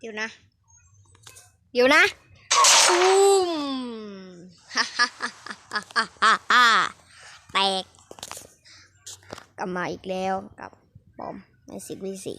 เดี๋ยวนะ เดี๋ยวนะอุ้มฮ่าฮ่าฮ่าฮ่าฮ่าฮ่าแตกกลับมาอีกแล้วกับปอมในสิบวิสี่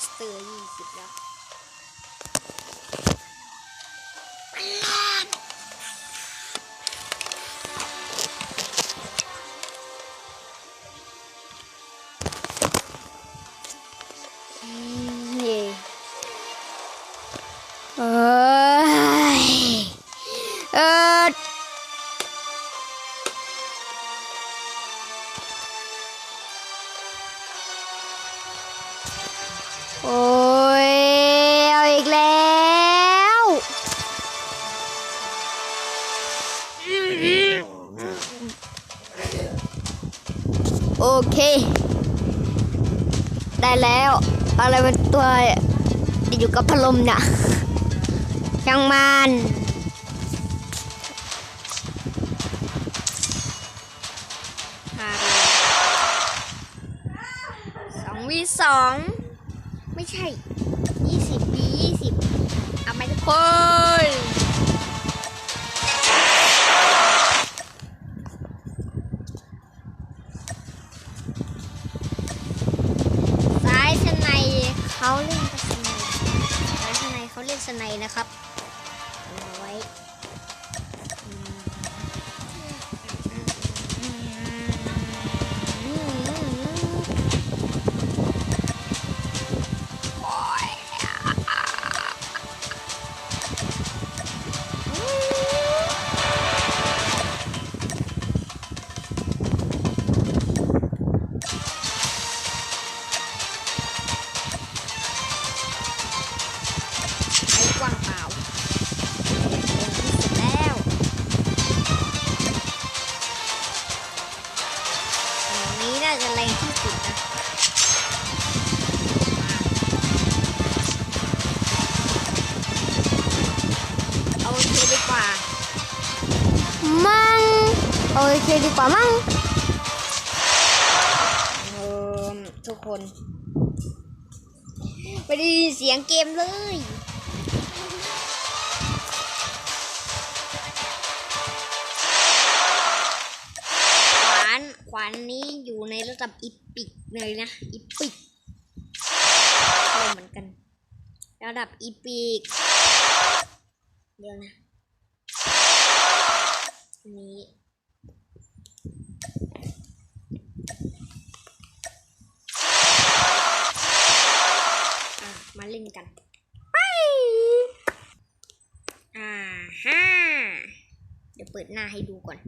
แมสเตอร์ยี่สิบแล้ว ได้แล้ว อะไรเป็นตัวอยู่กับพัดลมเนี่ยช่างมันพาไปสองวีสองไม่ใช่ยี่สิบวียี่สิบเอาไหมทุกคน สไนนะครับ นี้น่าจะแรงที่สุดนะเอาโอเคดีกว่า มั่งเอาโอเคดีกว่ามั่งเออทุกคนไม่ได้ยินเสียงเกมเลยานนนี้อยู่ในระดับอีปิกเลยนะอีปิกเลยเหมือนกัน ระดับอีปิกเดี๋ยวนะนี่มาเล่นกันไปอ่าฮ่าเดี๋ยวเปิดหน้าให้ดูก่อน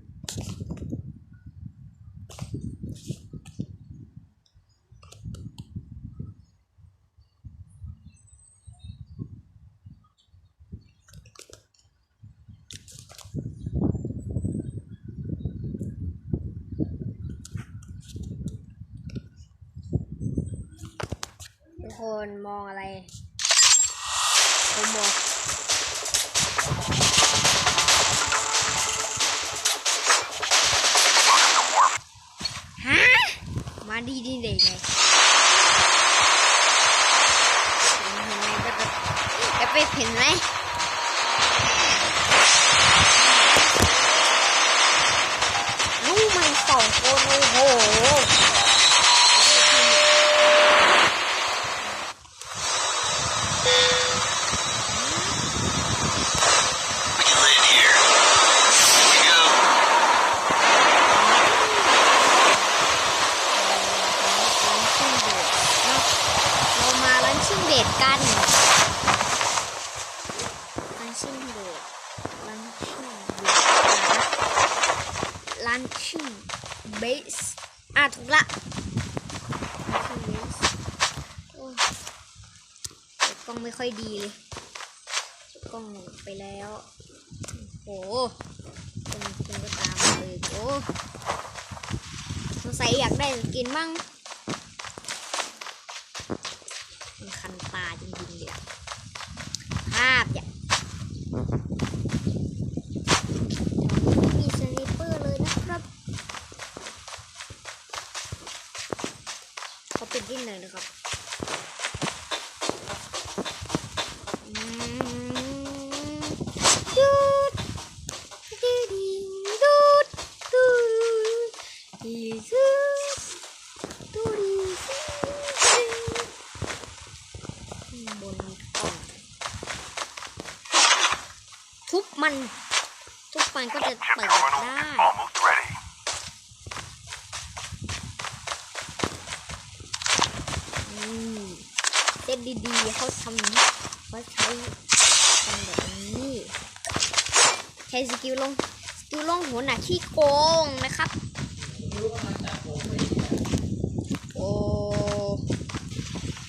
คนมองอะไร ผมมองฮะมาดีดีเด็กไงเห็นไหมแบบแอฟเฟกต์เห็นไหมลูกมันสองคนโอ้โห ชิ่งเบดกันลันชิ่งเบดลันชิ่งเบดลันชิ่งเบสอะถูกละลันชิงเบสโอ้ยเปิดกล้องไม่ค่อยดีเลยเปิดกล้องไปแล้วโอ้โหเป็นเป็นก็ตามเลยโอ้สงสัยอยากได้สกินมั่ง มันคันตาจริงๆเลยอะภาพอย่ามีสไนเปอร์เลยนะครับ เขาปิดดิ้นเลยนะครับอืมดูดดูดีดูดดูดดีซูดูดีซูบนกล่องทุบมัน ทุบมันก็จะ Chip เปิด terminal ได้ is almost ready. อืม เซ็ตดีๆเขาทำเขาใช้กันแบบนี้ใช้สกิลลงสกิลลงหัวหน้าขี้โกงนะครับโอ้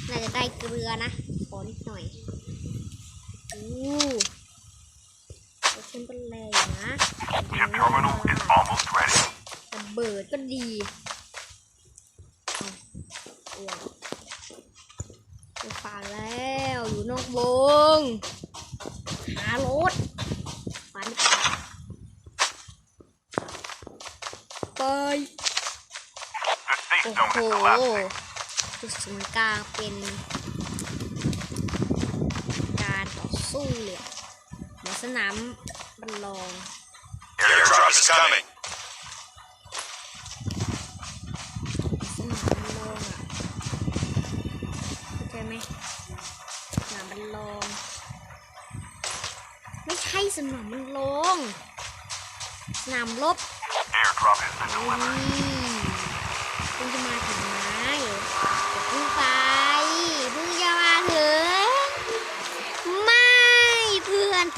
น่าจะได้เกลือนะขอนิดหน่อยอู้เราเช่นเป็นแรงนะ Chip terminal is almost ready. ระเบิดก็ดีเอาอ้วกไปฝ่าแล้ว อยู่นอกวง หารถฝันไป The โอ้ safe โห zone is collapsing. จุดศูนย์กลางเป็น การต่อสู้เลยอะเหมือนสนามบอลลอง Airdrop is coming. สนามบอลลองอะเข้าใจไหมสนามบอลลอง ไม่ใช่สนามบอลลองสนามรบ Airdrop has been อุ้ delivered. ยคุณจะมาถึงไหมอย่าเพิ่งไปเพิ่งจะมาถึง ไม่เ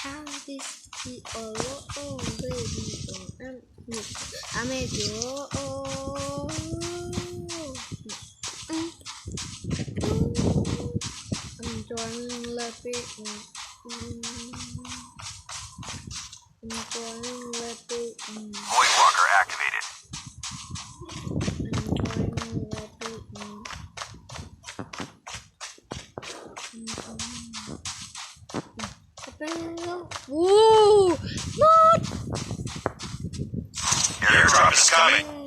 How this be all oh baby oh I'm me I make you oh I'm enjoying laughing I'm enjoying laughing Void coming.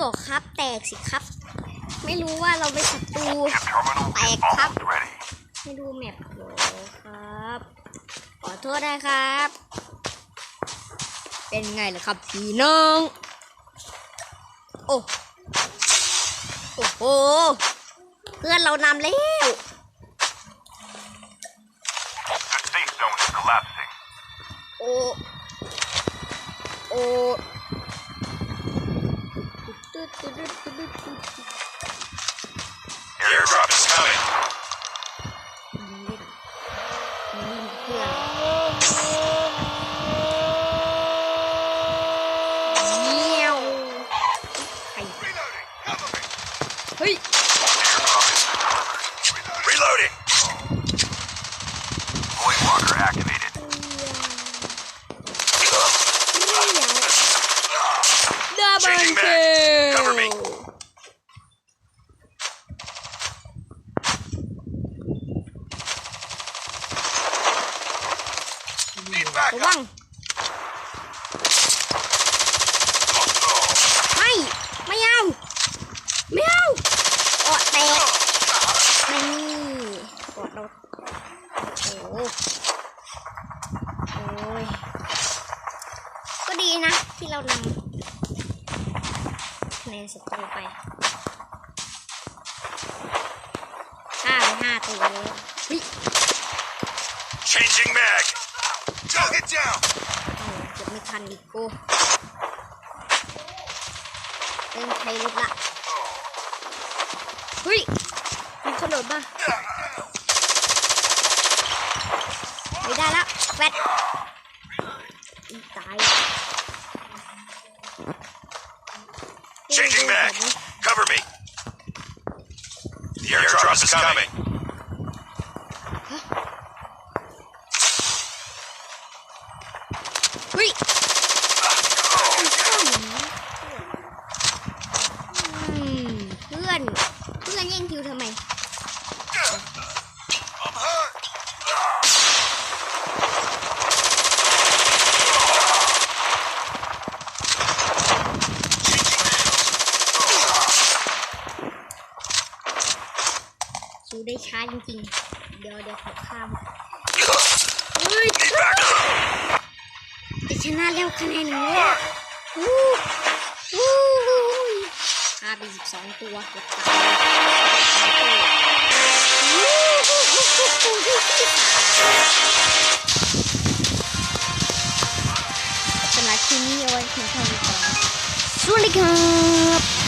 หรอกครับ แตกสิครับ ไม่รู้ว่าเราเป็นศัตรู Chip terminal is Baik, Kap. almost ready. ไม่ดูแมปหรอครับ ขอโทษนะครับ เป็นไงล่ะครับพี่น้อง โอ้โอ้โห เพื่อนเรานำแล้ว The safe zone is collapsing. โอ้โอ้ Airdrop is coming. ระวังไม่ ไม่เอา ไม่เอากอดแตกนี่กอดเราโอ้โหโอ้ยก็ดีนะ ที่เรานำคะแนนศัตรูไปฆ่าไปห้าตัวแล้วเฮ้ย Changing mag. Target down. โอ้โหเกือบไม่ทันอีกกูเล่นใช้รถละเฮ้ยมันกระโดดมาไม่ได้แล้วแฟดอีตาย Changing mag. Cover me. The airdrop is coming. เฮ้ยอืมเพื่ อนเพื่อนแย่งคิวทำไม I'm hurt. คิวได้ช้าจริงๆ เดี๋ยวเดี๋ยวขอข้ามเฮ้ยจะชนะแล้วคะแนนหนึ่งเลยวู้วาไปสิบสองตัวเกือบตายสำหรับคลิปนี้เอาไว้เพียงเท่านี้ก่อนสวัสดีครับ